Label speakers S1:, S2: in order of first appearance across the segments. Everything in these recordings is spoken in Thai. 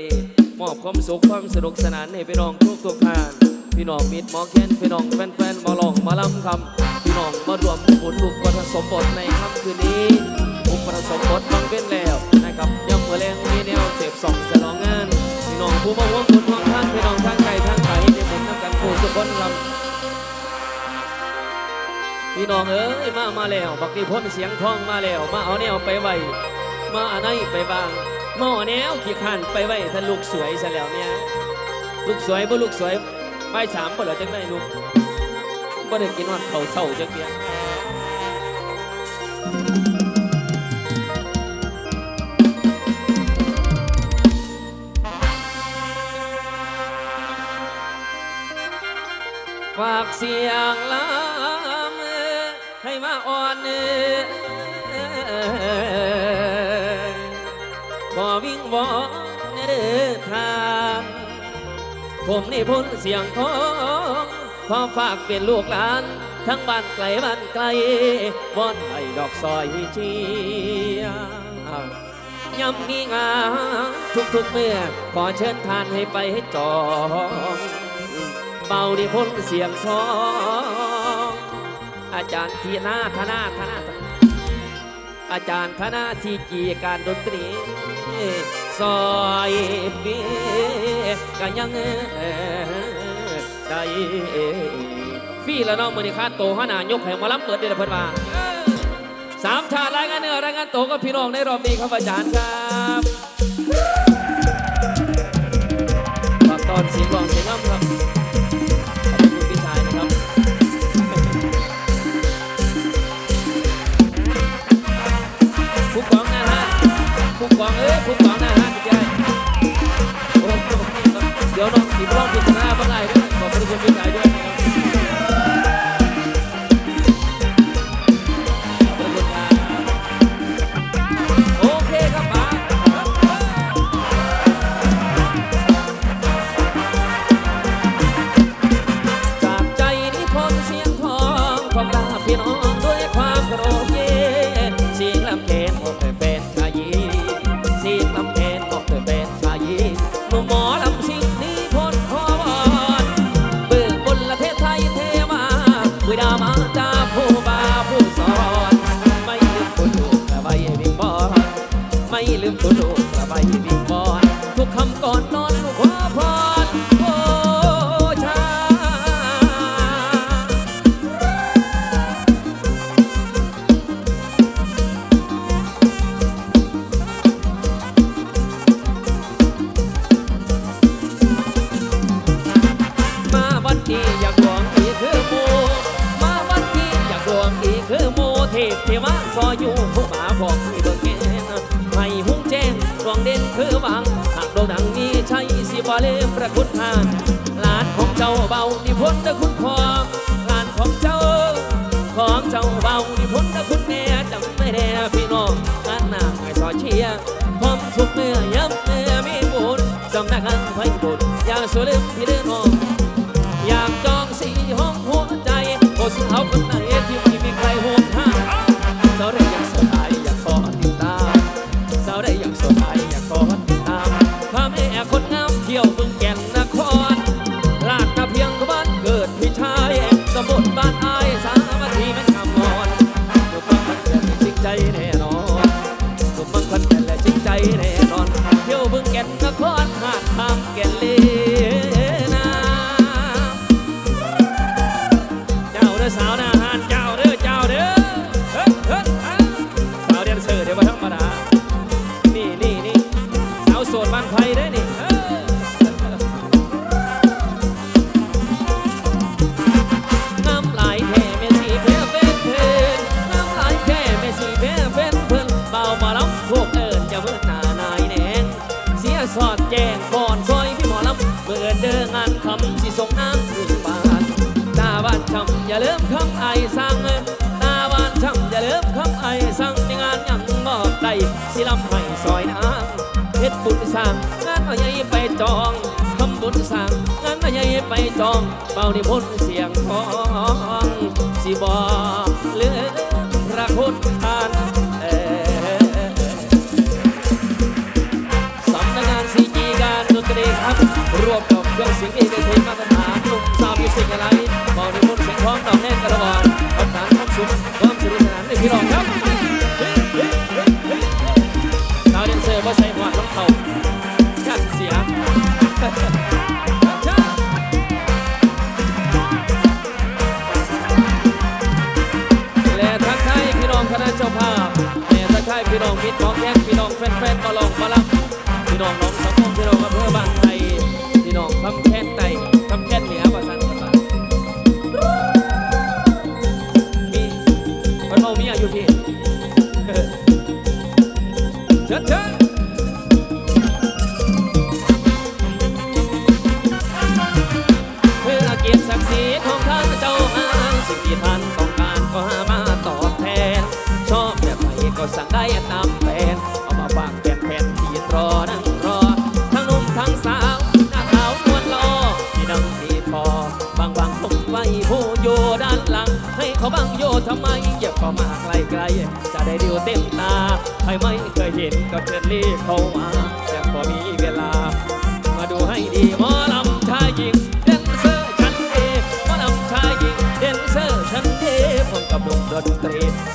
S1: นี่มอบความสุขความสนุกสนานให้พี่น้องทุกทุกท่านพี่น้องมิตรหมอแคนพี่น้องแฟนๆมาลองมาลำคำพี่น้องมารวมบุญลูกประสมบทในค่ำคืนนี้อุปสมบทบังเป็นแล้วนะครับย่ำเมื่อแรงมีแนวเสพส่องฉลองงานพี่น้องผู้มาห่วงบุญห่วงท่านพี่น้องทางไกลทางไกลในบุญน้ำกันผู้สุขคนลำพี่น้องเอ้ยมามาแล้วบักนี้พ้นเสียงท้องมาแล้วมาเอาแนวไปไวมาอันไหนไปบ้าง หมาเอแนวขี้ขันไปไว้ท่านลูกสวยซะแล้วเนี่ยลูกสวยบ่ลูกสวยไปสามบ่เหรอจังได้ลูกบ่ได้กินวันเขาเศร้าจังเดียฝากเสียงลำให้มาอ่อนข วอนเด้อทางผมนี่พ้นเสียงท้องขอฝากเป็นลูกหลาน ทั้งบ้านไกลบ้านไกลวอนให้ดอกซอยเชียยำมีงานทุกๆเมื่อขอเชิญทานให้ไปให้จองเบานี่พ้นเสียงท้องอาจารย์ทีนาธนาธนาธนาอาจารย์ธนาทีกีการดนตรี ซอยปีก็ยังได้ฟี่แล้วน้องมือนี่คาดโตหนายกแห่งมาล้ำเปิดเดือนเพิ่นมาสามชาติรายงานเนื้อรายงานโตกับพี่น้องในรอบนี้ครับอาจารย์ครับฝากตอนสียงร้องสียงร่ำครับ กองเอ้ยผู้านะฮะพี่ชายเดี๋ยวน้องสีร้องพิจารณาบ้างไงด้วยขอบคุณพี่ชายด้วย พร้อมทุกา สร้างงานเอาใหญ่ไปจองทำบุญสร้างงานเอาใหญ่ไปจองเบานิพนธ์เสียงทอง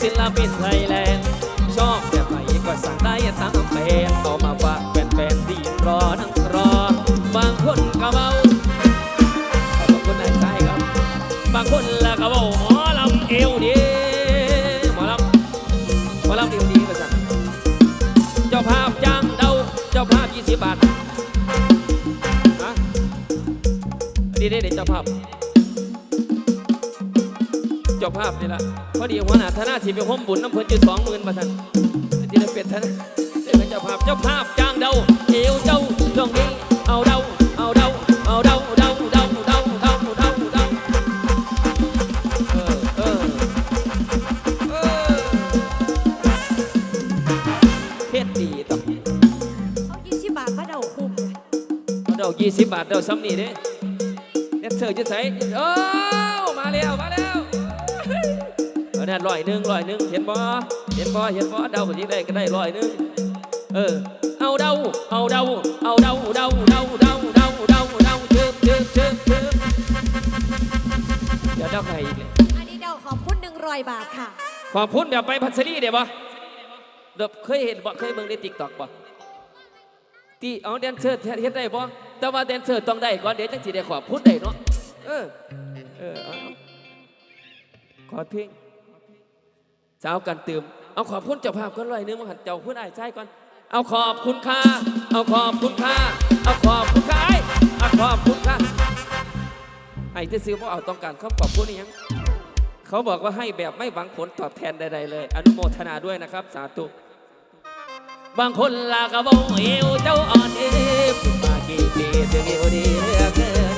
S1: ศิลปินไทยแลนด์ ชอบแบบไหนก็สั่งได้ตามแฟนเอามาฝากแฟนๆที่รอนั่งรอบางคนก็เบาบางคนได้ใจครับ บางคนละก็เบาหมอลำเอวดีหมอลำหมอลำเอวดีก็สั่งเจ้าภาพจ้างเดาเจ้าภาพ20บบาทฮะดีได้เด็เจ้าภาพ เจ้าภาพนี่ละ อดีหัวหน้าธนาทีไปห้มบุญน้ำเพิ่นจุดสองหมื่นบาทท่านที่ได้เป็นท่านได้เป็นเจ้าภาพเจ้าภาพจ้างเดาเอวเจ้าตรงนี้เอาเดาเอาเดาเอาเดาเดาเดาเดาเดาเดาเดาเออเออเออเพศดีต่อ
S2: เอายี่สิบบาทมาเดาคุ้ม
S1: เดายี่สิบบาทเดาซ้ำนี่เด้เด็ดเสิร์ฟจะใส่โอ้ม เอาเนี่ยร้อยหนึ่งร้อยหนึ่งเห็นบ่เห็นบ่เห็นบ่เดาแบบนี้ได้ก็ได้ร้อยหนึ่งเออเอาเดาเอาเดาเอาเดาเดาเดาเดาเดาเดาเดาเชิบเชิบเชิบเชิบเดี๋ยวเดาใครอีกเนี่ย
S2: อันนี้เดาขอบคุณหนึ่งร้อยบาทค่ะ
S1: ขอบคุณแบบไปพัสดีเดี๋ยวบ่เดี๋ยวเคยเห็นบ่เคยเบิ่งในติ๊กต็อกบ่ที่เอาแดนเซอร์เฮ็ดได้บ่แต่ว่าแดนเซอร์ต้องได้ก่อนเดี๋ยวจังสิได้ขอบคุณได้เนาะเออเออเอาเอาขอเพลง สาวกันตื่มเอาขอบคุณเจ้าภาพก่อนร้อยนึงมาหันเจ้าคุณอ้ายใช่ก่อน เอาขอบคุณค่าเอาขอบคุณค่าเอาขอบคุณค่าไอ้เอาขอบคุณค่าไอ้ที่ซื้อเพราะเอาต้องการคำขอบคุณนี่ยัง เขาบอกว่าให้แบบไม่หวังผลตอบแทนใดๆเลย อนุโมทนาด้วยนะครับ สาธุ บางคนลากระโบเอวเจ้าอ่อนเอวมากี่ปีถึงเอวดีเหลือเกิน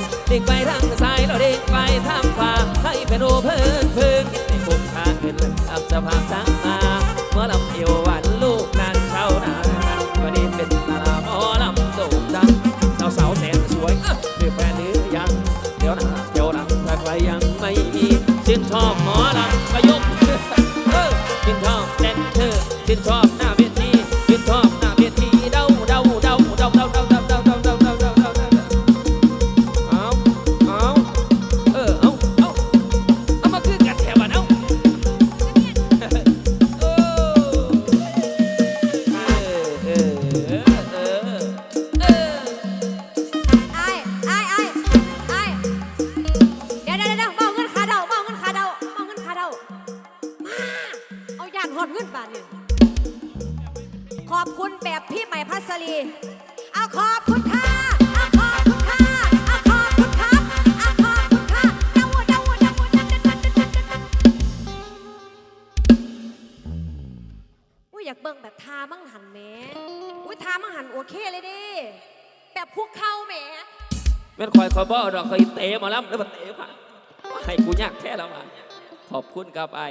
S1: ขอบคุ
S2: ณครับ
S1: ไอ้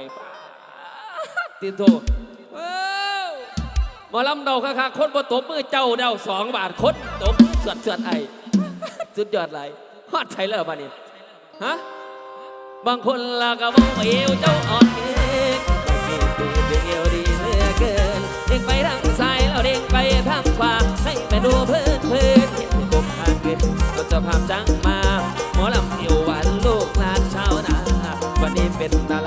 S1: ติโตว้าวหมอลำเดาค่ะคนบ่ตบมือเจ้าเดาสองบาทคนตบมือเสือดเสือดไอ้สุดยอดไรฮอดใช่แล้วบ้านี้ฮะบางคนละก็บอกเอวเจ้าอ่อนเองเด็กเอวดีเหลือเกินเด็กไปทางซ้ายแล้วเด็กไปทางขวาให้ไปดูเพื่อนเพื่อนเห็นกบทางเกินก็จะจ้าภาพจังมา หมอลำเอียวหวานลูกหลานชาวนาวันนี้เป็นดา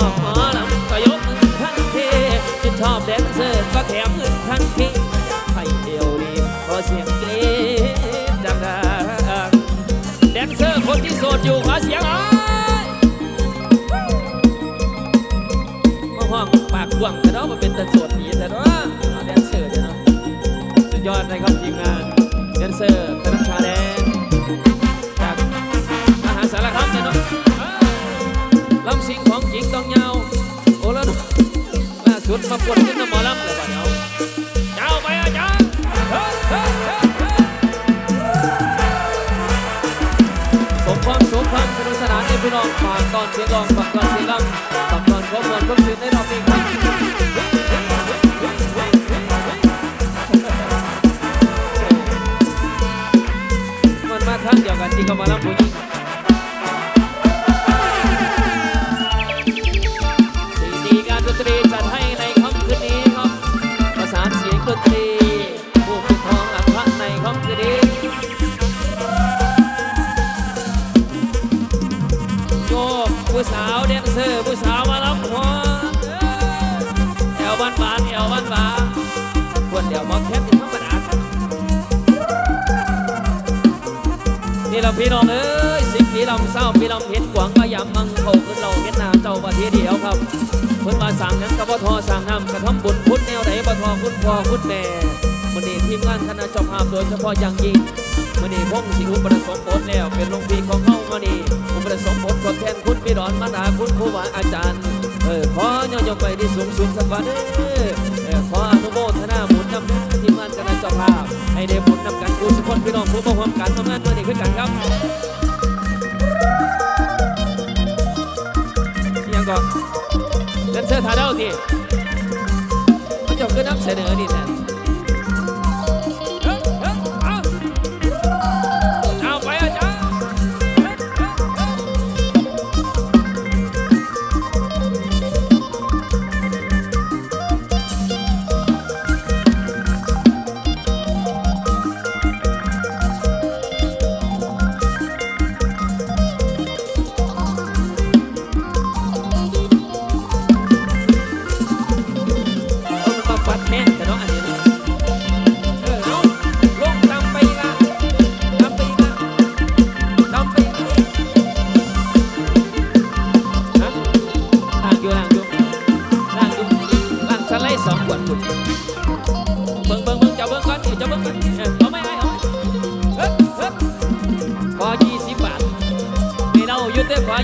S1: อบหมอลำก็ยกมือทันทีชื่นชอบแดนเซอร์ก็แถมเงินทันทีอยากให้เอวดีขอเสียงกรี๊ดดังๆแดนเซอร์คนที่โสดอยู่ขอเสียงหน่อยมาห้องปากกว้างแต่เนาะมันเป็นแต่โสดดีแต่เนาะแดนเซอร์เนาะสุดยอดเลยครับทีมงานแดนเซอร์ธนชาแดนจากมหาสารคามเนี่เนาะลำสิงของ มาปวดขึ้นน้ำหมอลำเลยบ่เดี๋ยวเจ้าไปอาจารย์เฮ้ยเฮ้ยเฮ้ยสมความสมความสนุกสนานในพี่น้องฝากตอนเสียงลองฝากตอนเสียงรำฝากตอนขอมวลความสื่นใน เพิ่นมาสั่งนั้นกับบ่ทอสั่งนำกระทำบุญพุทธแนวไหนบ่ทอคุณพ่อคุณแม่มื้อนี้ทีมงานคณะเจ้าภาพโดยเฉพาะอย่างยิ่งมื้อนี้พงสิอุปสมบทแล้ว เป็นหลวงพี่ของเฮามื้อนี้อุปสมบททดแทนคุณพี่ดอนมาดาคุณครูบาอาจารย์เออขอย่อยกไปที่สูงสุดสักวันเด้อเออขออนุโมทนาบุญนำด้ทีมงานคณะเจ้าภาพ ให้ได้บุญนำกันกูสุคนพี่น้องผู้บ่ร่วมกันทำงานมื้อนี้คือกันครับยังก่อน เซอร์ทาเดาทีมันจบก็นำเสนอดีแทน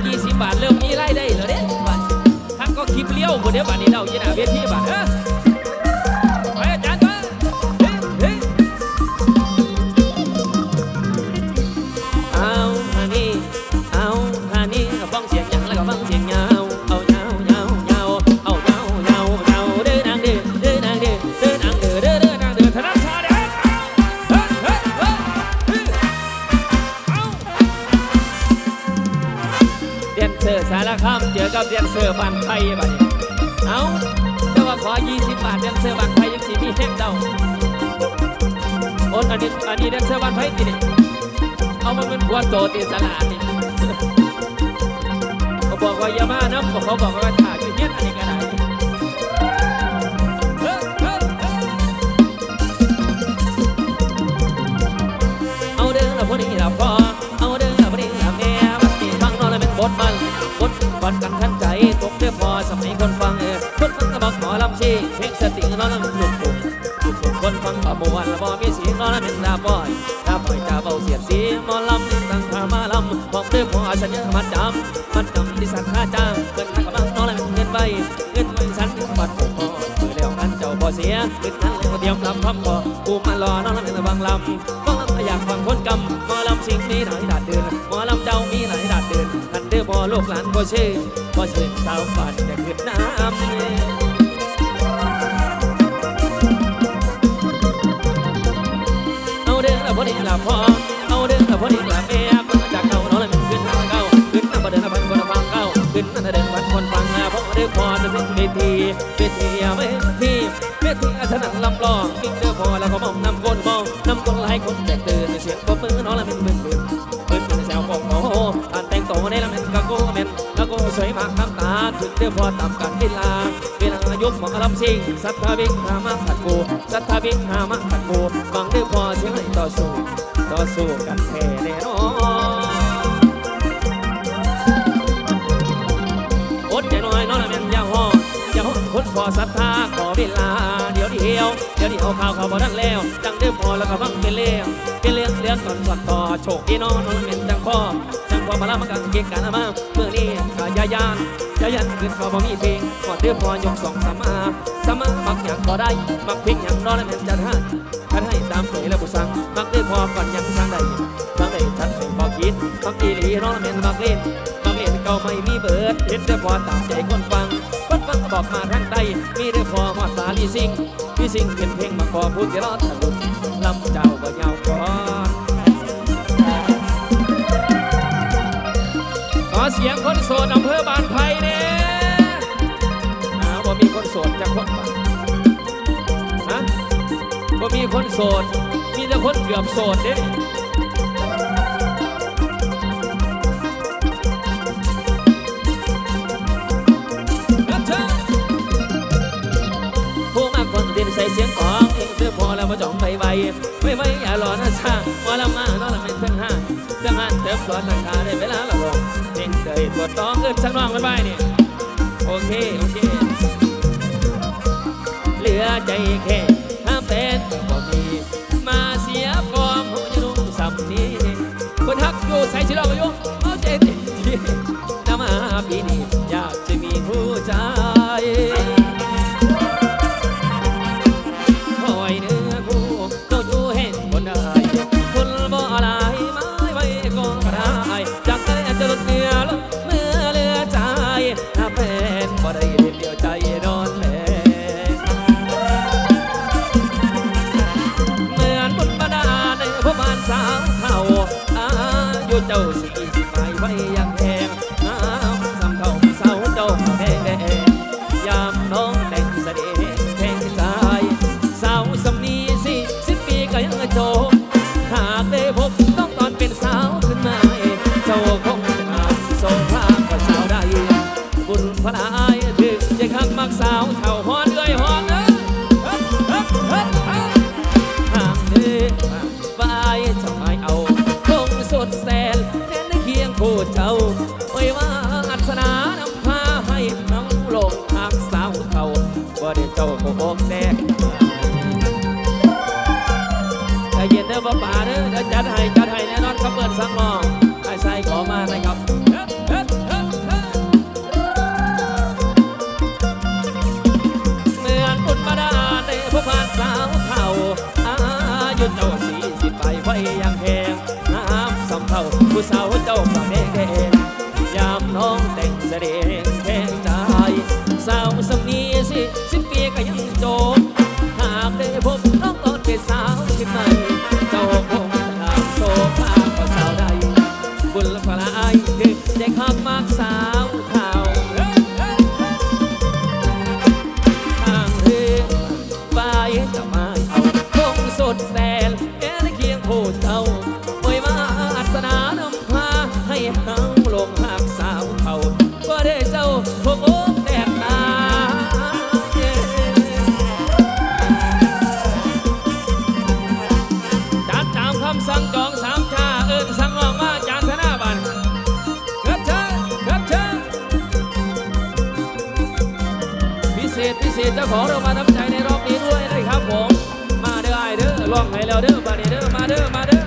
S1: ยี่สิบบาทเริ่มมีรได้เหรอเด้บัดท่านก็คลิปเลี้ยวคนเดียวบัดนี้เราอยู่หน้าเวทีบัดเออ บ้านไทยบัดนี้เอาแต่ว่าขอ 20 บาทแดนเซอร์บ้านไทยยังสีมีแห้งเดาโอนอันนี้อันนี้แดนเซอร์บ้านไทยติเนี่ยเอามันเป็นขวดโตตีสลาดนี่เขาบอกว่าอย่ามานะเขาบอกว่าถ่ายอยู่เนี้ยอันนี้ก็ได้เอาเด้อละพอดีละพอเอาเด้อละพอดีละแม่บัดนี้ฟังนอนแล้วเป็นบทมันบทบัดกันทันใจ เด้อพอสมัยคนฟังเออคนฟังก็บอกหมอลำชีเพลงสติงนอนแล้วลูกปุ่มลูกปุ่มคนฟังก็บ่วันละบ่มีเสียงนอนแล้วเป็นตาบอยตาบอยตาเบาเสียดสีหมอลำนี่ตั้งท่ามาลำของเด้อพอสัญญามัดจำมัดจำที่สัตว์ท่าจ้างเกินทักกำลังนอนแล้วเป็นเงินใบเงินใบสันบัดผมพอเมื่อแล้วกันเจ้าบ่เสียขึ้นนั้นแล้วก็เตรียมลำพับพอกูมารอนอนแล้วเป็นบางลำฟังลำอยากฟังคนกำหมอลำสิ่งนี้หลาย ลูกหลานบ่เชื่อบ่เชื่อสาวฝันจะขึ้นน้ำเอาเด้อละพอดีละพอเอาเด้อละพอดีละแม่คนจากเก่าเนาะเลยมันขึ้นทางเก่าขึ้นน้ำบ่เดินน้ำพันคนฟังเก่าขึ้นนั่นเดินพันคนฟังเพราะด้วยพอจะเป็นเวทีเวทีเวทีเวทีอาถนังลำลองยิ่ง ละเป็นกะโก้แม่นกะโกสวยมากน้ำตาถึงเด้อพอตามกันเวลาเวลายกหมอลำซิงสัทธาวิ่งหามาขัดโกสัทธาวิ่งหามาขัดโกูบังเด้อพอเสียงให้ต่อสู้ต่อสู้กันแท้แน่นอน คนพอศรัทธาขอเวลา เดี๋ยวเดียว เดี๋ยวนี้เอาข่าวเขาบ่ทันแล้ว จังเดือพอแล้วก็ฟังเป็นเรื่องเป็นเรื่องเรื่องก่อนสอนต่อโชคดีน้องน้องละแม่นจังพ่อจังพ่อมาละมากันเก่งกันมาเมื่อนี้กายายานยายันขึ้นเขาบ่มีเพลงก่อนเดือพอยกสองสามาสามามักอย่ากบ่ได้ มักพลงอย่างน้องละแม่นจัดให้จัดให้ตามเคยและผู้สั่งมักเดือพอก่อนยังสั่งได้สั่งได้จัดให้บ่คิดมักอีหลีน้องละแม่นมักเล่นบางเล่นเก่าไม่มีเบิดเห็นแต่พอตามใจคนฟัง ทางใดมีได้พอมาสาลีสิงลีสิงเป็นเพลงมาขอพูดที่รอดถลุลำเจ้าก็ยาวก่อนขอเสียงคนโสดอำเภอบานไผ่เนี่ยอ้าวบ่มีคนโสดจะคนบ้านฮะบ่มีคนโสด มีแต่คนเกือบโสดเด้ เสียงของเดือพอแล้วมาจ่องไปไวไม่ไม่อย่ารอนะช่างว่าละมานองละเป็นเส้นห้างเส้นห้าเติมสวนราคาได้เวลาละลงเพ่งเคยตัวต้องเกินช่างน้องไปไปเนี่ยโอเคโอเค เหลือใจแค่ห้ามเป็นก็มี มาเสียฟอร์มหัวจะนุ่งสำนี้คนทักอยู่ใส่ชิลล์อยู่เอาใจติดที่น้ำมาปีนี้ คักมากซ่า องให้แล้วเด้อมาเด้อมาเด้อมาเด้อ